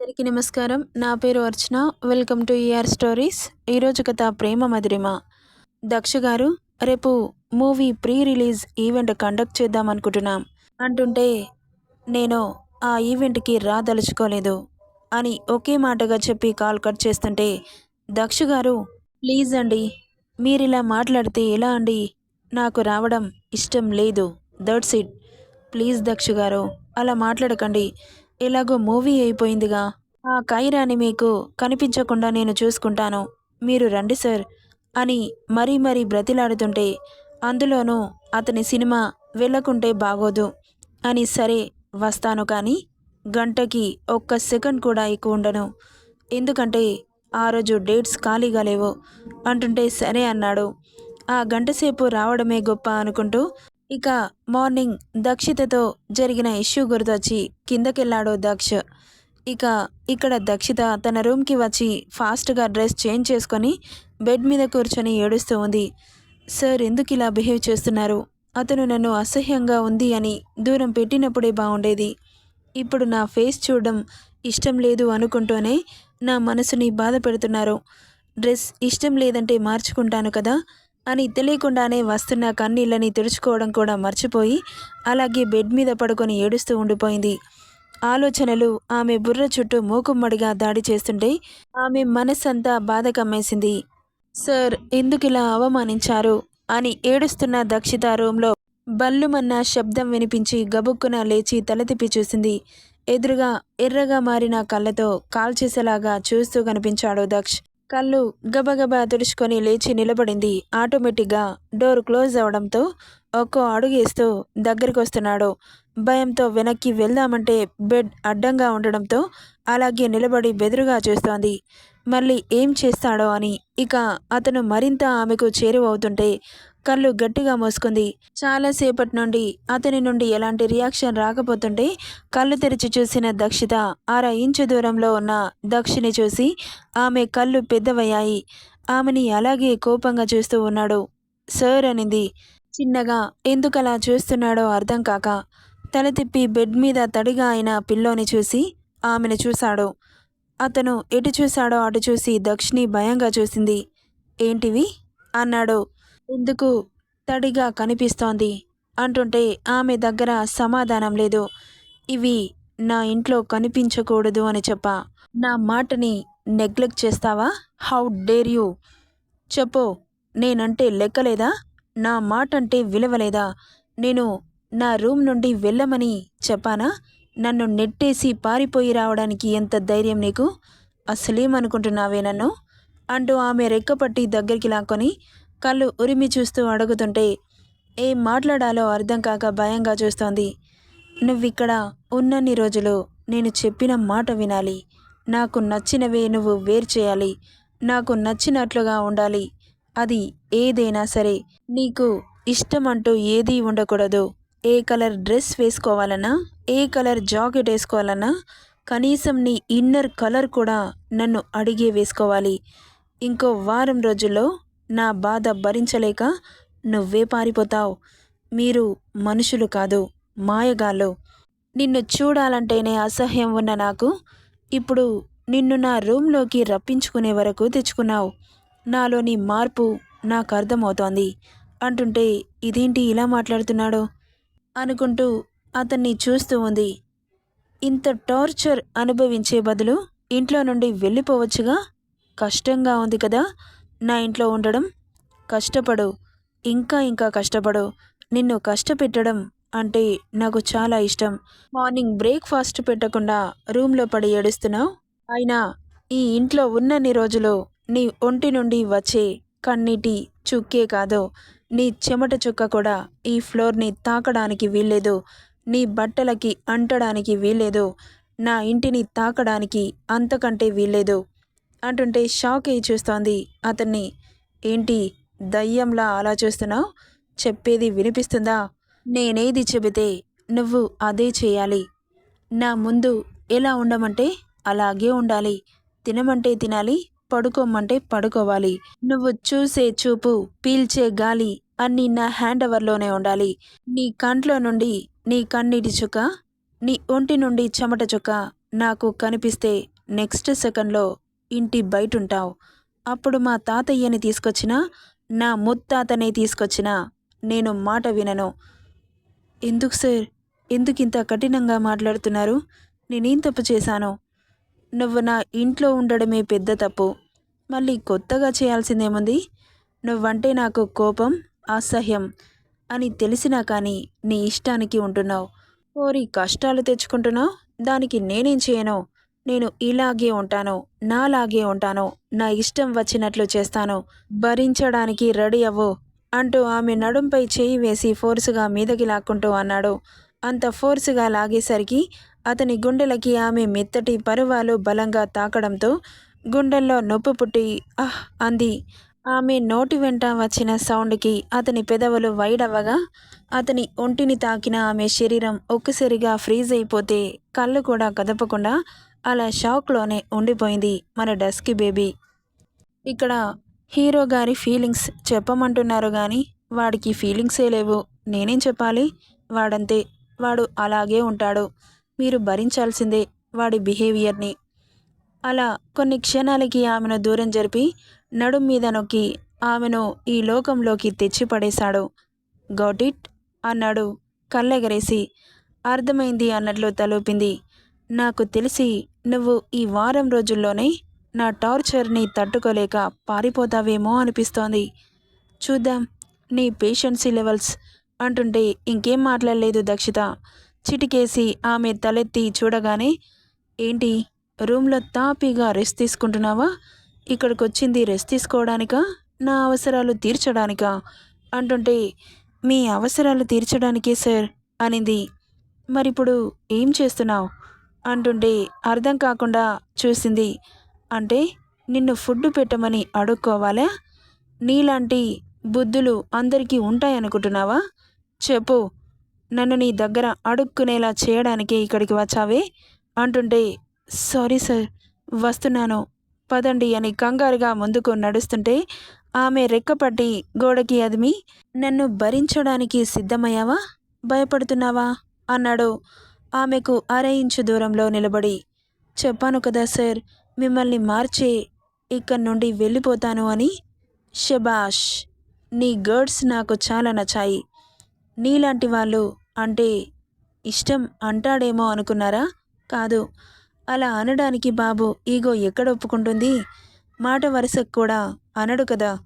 అందరికీ నమస్కారం. నా పేరు Archana. Welcome to ER stories ఈరోజు కథ ప్రేమ మధురిమ. దక్ష గారు రేపు movie pre release event conduct చేద్దాం అనుకుంటున్నాం. అంటుంటే నేను ఆ ఈవెంట్కి రాదలుచుకోలేదు అని ఒకే మాటగా చెప్పి కాల్ కట్ చేస్తుంటే దక్ష గారు ప్లీజ్ అండి మీరు ఇలా మాట్లాడితే ఎలా అండి? నాకు రావడం ఇష్టం లేదు. That's it. ప్లీజ్ దక్ష గారు అలా మాట్లాడకండి. ఎలాగో మూవీ అయిపోయిందిగా. ఆ కైరాని మీకు కనిపించకుండా నేను చూసుకుంటాను. మీరు రండి సార్ అని మరీ మరీ బ్రతిలాడుతుంటే అందులోనూ అతని సినిమా వెళ్ళకుంటే బాగోదు. అని సరే వస్తాను కానీ గంటకి ఒక్క సెకండ్ కూడా ఎక్కువ ఉండను. ఎందుకంటే ఆ రోజు డేట్స్ ఖాళీగా లేవు. అంటుంటే సరే అన్నాడు. ఆ గంటసేపు రావడమే గొప్ప అనుకుంటూ ఇక మార్నింగ్ దక్షితతో జరిగిన ఇష్యూ గుర్తొచ్చి కిందకెళ్ళాడు దక్ష. ఇక ఇక్కడ దక్షిత తన రూమ్కి వచ్చి ఫాస్ట్గా డ్రెస్ చేంజ్ చేసుకొని బెడ్ మీద కూర్చొని ఏడుస్తూ ఉంది. సార్ ఎందుకు ఇలా బిహేవ్ చేస్తున్నారు? అతను నన్ను అసహ్యంగా ఉంది అని దూరం పెట్టినప్పుడే బాగుండేది ఇప్పుడు నా ఫేస్ చూడడం ఇష్టం లేదు అనుకుంటూనే నా మనసుని బాధ పెడుతున్నారు. డ్రెస్ ఇష్టం లేదంటే మార్చుకుంటాను కదా? అని తెలియకుండానే వస్తున్న కన్నీళ్ళని తుడుచుకోవడం కూడా మర్చిపోయి అలాగే బెడ్ మీద పడుకొని ఏడుస్తూ ఉండిపోయింది. ఆలోచనలు ఆమె బుర్ర చుట్టూ మూకుమ్మడిగా దాడి చేస్తుంటే ఆమె మనస్సంతా బాధ కమ్మేసింది సార్ ఎందుకు ఇలా అవమానించారు? అని ఏడుస్తున్న దక్షిత రూంలో బల్లుమన్న శబ్దం వినిపించి గబుక్కున లేచి తల తిప్పి చూసింది. ఎదురుగా ఎర్రగా మారిన కళ్ళతో కాల్చేసేలాగా చూస్తూ కనిపించాడు దక్ష్. కళ్ళు గబగబా తుడుచుకొని లేచి నిలబడింది. ఆటోమేటిక్గా డోర్ క్లోజ్ అవడంతో ఒక్కో అడుగేస్తూ దగ్గరికి వస్తున్నాడు భయంతో వెనక్కి వెళ్దామంటే బెడ్ అడ్డంగా ఉండడంతో అలాగే నిలబడి బెదురుగా చూస్తోంది. మళ్ళీ ఏం చేస్తాడో అని ఇక అతను మరింత ఆమెకు చేరువవుతుంటే కళ్ళు గట్టిగా మూసుకుంది. చాలాసేపటి నుండి అతని నుండి ఎలాంటి రియాక్షన్ రాకపోతుంటే కళ్ళు తెరిచి చూసిన దక్షిత అర ఇంచు దూరంలో ఉన్న దక్షిని చూసి ఆమె కళ్ళు పెద్దవయ్యాయి. ఆమెని అలాగే కోపంగా చూస్తూ ఉన్నాడు. సార్ అనింది. చిన్నగా ఎందుకలా చూస్తున్నాడో అర్థం కాక. తల తిప్పి బెడ్ మీద తడిగా అయిన పిల్లోని చూసి ఆమెను చూశాడు. అతను ఎటు చూశాడో అటు చూసి దక్షిణి భయంగా చూసింది. ఏంటివి? అన్నాడు. ఎందుకు తడిగా కనిపిస్తోంది? అంటుంటే ఆమె దగ్గర సమాధానం లేదు. ఇవి నా ఇంట్లో కనిపించకూడదు అని చెప్పా. నా మాటని నెగ్లెక్ట్ చేస్తావా? How dare you? చెప్పు నేనంటే లెక్కలేదా? నా మాట అంటే విలువలేదా? నేను నా రూమ్ నుండి వెళ్ళమని చెప్పానా? నన్ను నెట్టేసి పారిపోయి రావడానికి ఎంత ధైర్యం నీకు? అసలేమనుకుంటున్నావే నన్ను? అంటూ ఆమె రెక్కపట్టి దగ్గరికి లాక్కొని కళ్ళు ఉరిమి చూస్తూ అడుగుతుంటే ఏం మాట్లాడాలో అర్థం కాక భయంగా చూస్తోంది. నువ్విక్కడ ఉన్నన్ని రోజులు నేను చెప్పిన మాట వినాలి. నాకు నచ్చినవే నువ్వు వేరు చేయాలి. నాకు నచ్చినట్లుగా ఉండాలి. అది ఏదైనా సరే. నీకు ఇష్టం అంటూ ఏదీ ఉండకూడదు. ఏ కలర్ డ్రెస్ వేసుకోవాలన్నా ఏ కలర్ జాకెట్ వేసుకోవాలన్నా కనీసం నీ ఇన్నర్ కలర్ కూడా నన్ను అడిగే వేసుకోవాలి. ఇంకో వారం రోజుల్లో నా బాధ భరించలేక నువ్వే పారిపోతావు. మీరు మనుషులు కాదు మాయగాళ్ళు. నిన్ను చూడాలంటేనే అసహ్యం ఉన్న నాకు. ఇప్పుడు నిన్ను నా రూమ్లోకి రప్పించుకునే వరకు తెచ్చుకున్నావు. నాలోని మార్పు నాకు అర్థమవుతోంది. అంటుంటే ఇదేంటి ఇలా మాట్లాడుతున్నాడు? అనుకుంటూ అతన్ని చూస్తూ ఉంది. ఇంత టార్చర్ అనుభవించే బదులు ఇంట్లో నుండి వెళ్ళిపోవచ్చుగా? కష్టంగా ఉంది కదా. నా ఇంట్లో ఉండడం కష్టపడు ఇంకా ఇంకా కష్టపడు నిన్ను కష్టపెట్టడం అంటే నాకు చాలా ఇష్టం. మార్నింగ్ బ్రేక్ఫాస్ట్ పెట్టకుండా రూమ్లో పడి ఏడుస్తున్నావు? అయినా ఈ ఇంట్లో ఉన్నన్ని రోజులు నీ ఒంటి నుండి వచ్చే కన్నీటి చుక్కే కాదు. నీ చెమట చుక్క కూడా ఈ ఫ్లోర్ని తాకడానికి వీల్లేదు. నీ బట్టలకి అంటడానికి వీల్లేదు. నా ఇంటిని తాకడానికి అంతకంటే వీల్లేదు. అంటుంటే షాక్ అయ్యి చూస్తోంది. అతన్ని ఏంటి దయ్యంలా అలా చూస్తున్నావు? చెప్పేది వినిపిస్తుందా? నేనేది చెబితే నువ్వు అదే చేయాలి. నా ముందు ఎలా ఉండమంటే అలాగే ఉండాలి. తినమంటే తినాలి పడుకోమంటే పడుకోవాలి. నువ్వు చూసే చూపు పీల్చే గాలి అన్నీ నా హ్యాండ్ ఓవర్లోనే ఉండాలి. నీ కంట్లో నుండి నీ కన్నీటి చుక్క నీ ఒంటి నుండి చెమట చుక్క నాకు కనిపిస్తే నెక్స్ట్ సెకండ్లో ఇంటి బయట ఉంటావు అప్పుడు మా తాతయ్యని తీసుకొచ్చినా నా ముత్తాతనే తీసుకొచ్చినా నేను మాట వినను. ఎందుకు సార్? ఎందుకు ఇంత కఠినంగా మాట్లాడుతున్నారు? నేనేం తప్పు చేశాను? నువ్వు నా ఇంట్లో ఉండడమే పెద్ద తప్పు. మళ్ళీ కొత్తగా చేయాల్సిందేముంది? నువ్వంటే నాకు కోపం అసహ్యం అని తెలిసినా కానీ నీ ఇష్టానికి ఉంటున్నావు. ఓరి కష్టాలు తెచ్చుకుంటున్నావు? దానికి నేనేం చేయను? నేను ఇలాగే ఉంటాను నాలాగే ఉంటాను నా ఇష్టం వచ్చినట్లు చేస్తాను భరించడానికి రెడీ అవ్వు అంటూ ఆమె నడుంపై చేయి వేసి ఫోర్సుగా మీదకి లాక్కుంటూ అన్నాడు. అంత ఫోర్సుగా లాగేసరికి అతని గుండెలకి ఆమె మెత్తటి పరువాలు బలంగా తాకడంతో గుండెల్లో నొప్పి పుట్టి ఆహ్ అంది. ఆమె నోటి వెంట వచ్చిన సౌండ్కి అతని పెదవులు వైడవగా అతని ఒంటిని తాకిన ఆమె శరీరం ఒక్కసారిగా ఫ్రీజ్ అయిపోతే కళ్ళు కూడా కదపకుండా అలా షాక్లోనే ఉండిపోయింది మన డస్కి బేబీ. ఇక్కడ హీరో గారి ఫీలింగ్స్ చెప్పమంటున్నారు కానీ వాడికి ఫీలింగ్సే లేవు. నేనేం చెప్పాలి? వాడంతే. వాడు అలాగే ఉంటాడు. మీరు భరించాల్సిందే వాడి బిహేవియర్ని. అలా కొన్ని క్షణాలకి ఆమెను దూరం జరిపి నడుం మీద నొక్కి ఆమెను ఈ లోకంలోకి తెచ్చి పడేశాడు గౌట్ అన్నాడు. కళ్ళెగరేసి. అర్థమైంది అన్నట్లు తలూపింది. నాకు తెలిసి నువ్వు ఈ వారం రోజుల్లోనే నా టార్చర్ని తట్టుకోలేక పారిపోతావేమో అనిపిస్తోంది. చూద్దాం నీ పేషెన్సీ లెవెల్స్ అంటుంటే ఇంకేం మాట్లాడలేదు దక్షిత. చిటికేసి ఆమె తలెత్తి చూడగానే ఏంటి రూమ్లో తాపీగా రెస్ట్ తీసుకుంటున్నావా? ఇక్కడికి వచ్చింది రెస్ట్ తీసుకోవడానికా? నా అవసరాలు తీర్చడానికా? అంటుంటే మీ అవసరాలు తీర్చడానికే సార్ అనింది. మరిప్పుడు ఏం చేస్తున్నావు? అంటుంటే అర్థం కాకుండా చూసింది. అంటే నిన్ను ఫుడ్ పెట్టమని అడుక్కోవాలా? నీలాంటి బుద్ధులు అందరికీ ఉంటాయనుకుంటున్నావా? చెప్పు. నన్ను నీ దగ్గర అడుక్కునేలా చేయడానికే ఇక్కడికి వచ్చావే? అంటుంటే సారీ సార్ వస్తున్నాను. పదండి అని కంగారుగా ముందుకు నడుస్తుంటే ఆమె రెక్కపట్టి గోడకి అదిమి నన్ను భరించడానికి సిద్ధమయ్యావా? భయపడుతున్నావా? అన్నాడు. ఆమెకు అర ఇంచు దూరంలో నిలబడి చెప్పాను కదా సార్ మిమ్మల్ని మార్చే ఇక్కడి నుండి వెళ్ళిపోతాను అని. షబాష్ నీ గర్డ్స్ నాకు చాలా నచ్చాయి. నీలాంటి వాళ్ళు అంటే ఇష్టం అంటాడేమో అనుకున్నారా? కాదు. అలా అనడానికి బాబు ఈగో ఎక్కడ ఒప్పుకుంటుంది? మాట వరుసకు కూడా అనడు కదా.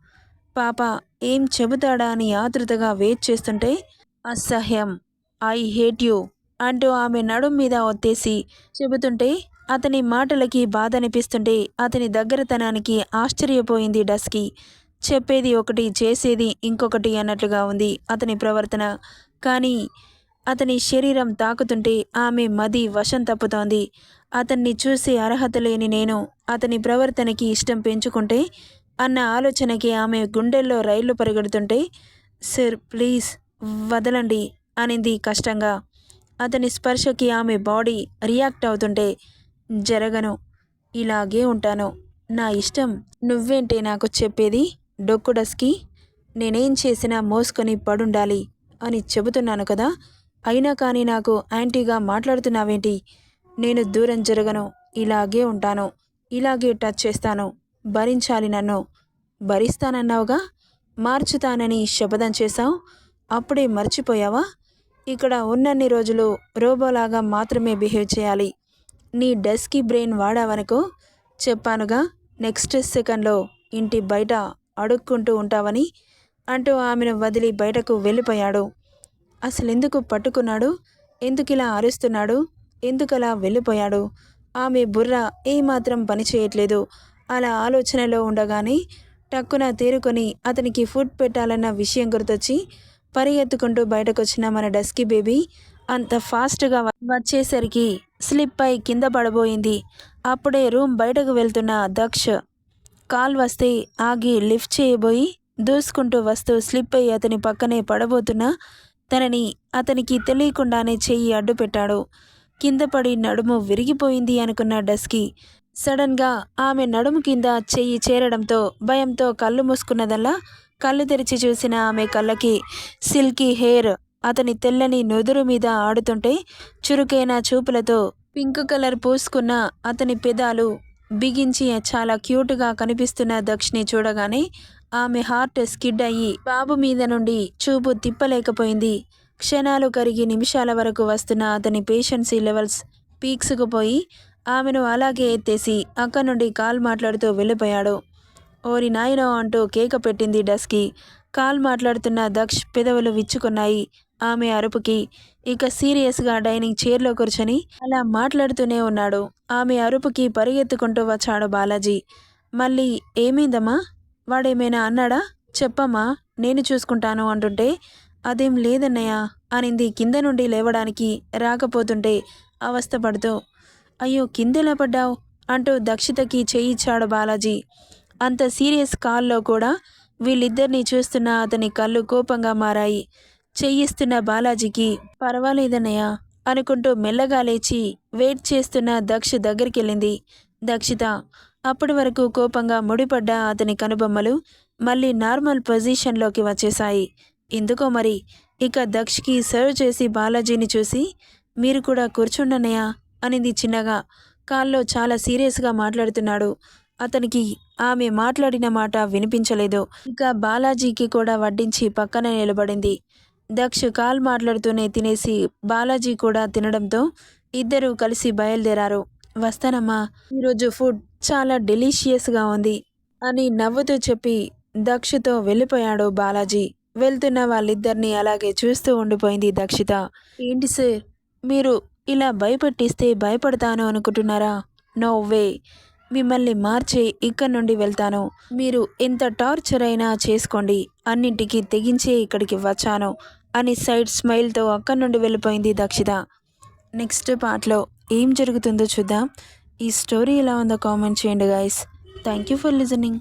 పాప ఏం చెబుతాడా అని ఆతృతగా వెయిట్ చేస్తుంటే అసహ్యం. I hate you. అంటూ ఆమె నడుం మీద ఒత్తేసి చెబుతుంటే అతని మాటలకి బాధ అనిపిస్తుంటే అతని దగ్గరతనానికి ఆశ్చర్యపోయింది డస్కి. చెప్పేది ఒకటి చేసేది ఇంకొకటి అన్నట్లుగా ఉంది అతని ప్రవర్తన. కానీ అతని శరీరం తాకుతుంటే ఆమె మది వశం తప్పుతోంది. అతన్ని చూసే అర్హత లేని నేను అతని ప్రవర్తనకి ఇష్టం పెంచుకుంటే అన్న ఆలోచనకి ఆమె గుండెల్లో రైళ్ళు పరిగెడుతుంటే సార్ ప్లీజ్ వదలండి అనింది కష్టంగా. అతని స్పర్శకి ఆమె బాడీ రియాక్ట్ అవుతుంటే జరగను ఇలాగే ఉంటాను. నా ఇష్టం నువ్వేంటే నాకు చెప్పేది? డొక్కుడస్కి నేనేం చేసినా మోసుకొని పడుండాలి అని చెబుతున్నాను కదా. అయినా కానీ నాకు యాంటీగా మాట్లాడుతున్నావేంటి? నేను దూరం జరగను ఇలాగే ఉంటాను ఇలాగే టచ్ చేస్తాను భరించాలి నన్ను. భరిస్తానన్నావుగా? మార్చుతానని శపథం చేశావు? అప్పుడే మర్చిపోయావా? ఇక్కడ ఉన్నన్ని రోజులు రోబోలాగా మాత్రమే బిహేవ్ చేయాలి. నీ డెస్కీ బ్రెయిన్ వాడావనుకో చెప్పానుగా నెక్స్ట్ సెకండ్లో ఇంటి బయట అడుక్కుంటూ ఉంటావని అంటూ ఆమెను వదిలి బయటకు వెళ్ళిపోయాడు. అసలు ఎందుకు పట్టుకున్నాడు? ఎందుకు ఇలా అరుస్తున్నాడు? ఎందుకలా వెళ్ళిపోయాడు? ఆమె బుర్ర ఏమాత్రం పని చేయట్లేదు. అలా ఆలోచనలో ఉండగానే టక్కున తేరుకొని అతనికి ఫుడ్ పెట్టాలన్న విషయం గుర్తొచ్చి పరిగెత్తుకుంటూ బయటకొచ్చిన మన డస్కీ బేబీ అంత ఫాస్ట్గా వచ్చేసరికి స్లిప్ అయి కింద పడబోయింది. అప్పుడే రూమ్ బయటకు వెళ్తున్న దక్ష కాల్ వస్తే ఆగి లిఫ్ట్ చేయబోయి దూసుకుంటూ వస్తూ స్లిప్ అయ్యి అతని పక్కనే పడబోతున్నా తనని అతనికి తెలియకుండానే చెయ్యి అడ్డు పెట్టాడు. కింద పడి నడుము విరిగిపోయింది అనుకున్న డస్కి సడన్గా ఆమె నడుము కింద చెయ్యి చేరడంతో భయంతో కళ్ళు మూసుకున్నదల్లా కళ్ళు తెరిచి చూసిన ఆమె కళ్ళకి సిల్కీ హెయిర్ అతని తెల్లని నుదురు మీద ఆడుతుంటే చురుకైన చూపులతో పింక్ కలర్ పూసుకున్న అతని పెదాలు బిగించి చాలా క్యూట్గా కనిపిస్తున్న దక్షిణి చూడగానే ఆమె హార్ట్ స్కిడ్ అయ్యి బాబు మీద నుండి చూపు తిప్పలేకపోయింది. క్షణాలు కరిగి నిమిషాల వరకు వస్తున్న అతని పేషెన్సీ లెవెల్స్ పీక్స్కు పోయి ఆమెను అలాగే ఎత్తేసి అక్కడి నుండి కాల్ మాట్లాడుతూ వెళ్ళిపోయాడు. ఓరి నాయనో అంటూ కేక పెట్టింది డస్కి. కాల్ మాట్లాడుతున్న దక్ష్ పెదవులు విచ్చుకున్నాయి ఆమె అరుపుకి. ఇక సీరియస్గా డైనింగ్ చైర్లో కూర్చొని అలా మాట్లాడుతూనే ఉన్నాడు. ఆమె అరుపుకి పరిగెత్తుకుంటూ వచ్చాడు బాలాజీ. మళ్ళీ ఏమైందమ్మా? వాడేమైనా అన్నాడా? చెప్పమ్మా నేను చూసుకుంటాను అంటుంటే అదేం లేదన్నయ్య అనింది కింద నుండి లేవడానికి రాకపోతుంటే అవస్థపడుతూ. అయ్యో కిందెలా పడ్డావు? అంటూ దక్షితకి చేయిచ్చాడు బాలాజీ. అంత సీరియస్ కాల్లో కూడా వీళ్ళిద్దరినీ చూస్తున్న అతని కళ్ళు కోపంగా మారాయి. చెయ్యిస్తున్న బాలాజీకి పర్వాలేదన్నయ్య అనుకుంటూ మెల్లగా లేచి వెయిట్ చేస్తున్న దక్ష దగ్గరికి వెళ్ళింది దక్షిత అప్పటి వరకు కోపంగా ముడిపడ్డ అతని కనుబొమ్మలు మళ్ళీ నార్మల్ పొజిషన్లోకి వచ్చేశాయి. ఎందుకో మరి? ఇక దక్షకి సర్వ్ చేసి బాలాజీని చూసి మీరు కూడా కూర్చుండనయా అనింది చిన్నగా. కాల్లో చాలా సీరియస్గా మాట్లాడుతున్నాడు. అతనికి ఆమె మాట్లాడిన మాట వినిపించలేదు. ఇక బాలాజీకి కూడా వడ్డించి పక్కన నిలబడింది. దక్ష కాల్ మాట్లాడుతూనే తినేసి బాలాజీ కూడా తినడంతో ఇద్దరూ కలిసి బయలుదేరారు. వస్తానమ్మా ఈరోజు ఫుడ్ చాలా డెలీషియస్గా ఉంది అని నవ్వుతూ చెప్పి దక్షతో వెళ్ళిపోయాడు బాలాజీ. వెళ్తున్న వాళ్ళిద్దరిని అలాగే చూస్తూ ఉండిపోయింది దక్షిత. ఏంటి సార్ మీరు ఇలా భయపెట్టిస్తే భయపడతాను అనుకుంటున్నారా? No way. మిమ్మల్ని మార్చే ఇక్కడ నుండి వెళ్తాను. మీరు ఎంత టార్చర్ అయినా చేసుకోండి. అన్నింటికి తెగించే ఇక్కడికి వచ్చాను అని సైడ్ స్మైల్తో అక్కడి నుండి వెళ్ళిపోయింది దక్షిత. నెక్స్ట్ పార్ట్లో ఏం జరుగుతుందో చూద్దాం. ఈ స్టోరీ ఎలా ఉందో కామెంట్ చేయండి guys thank you for listening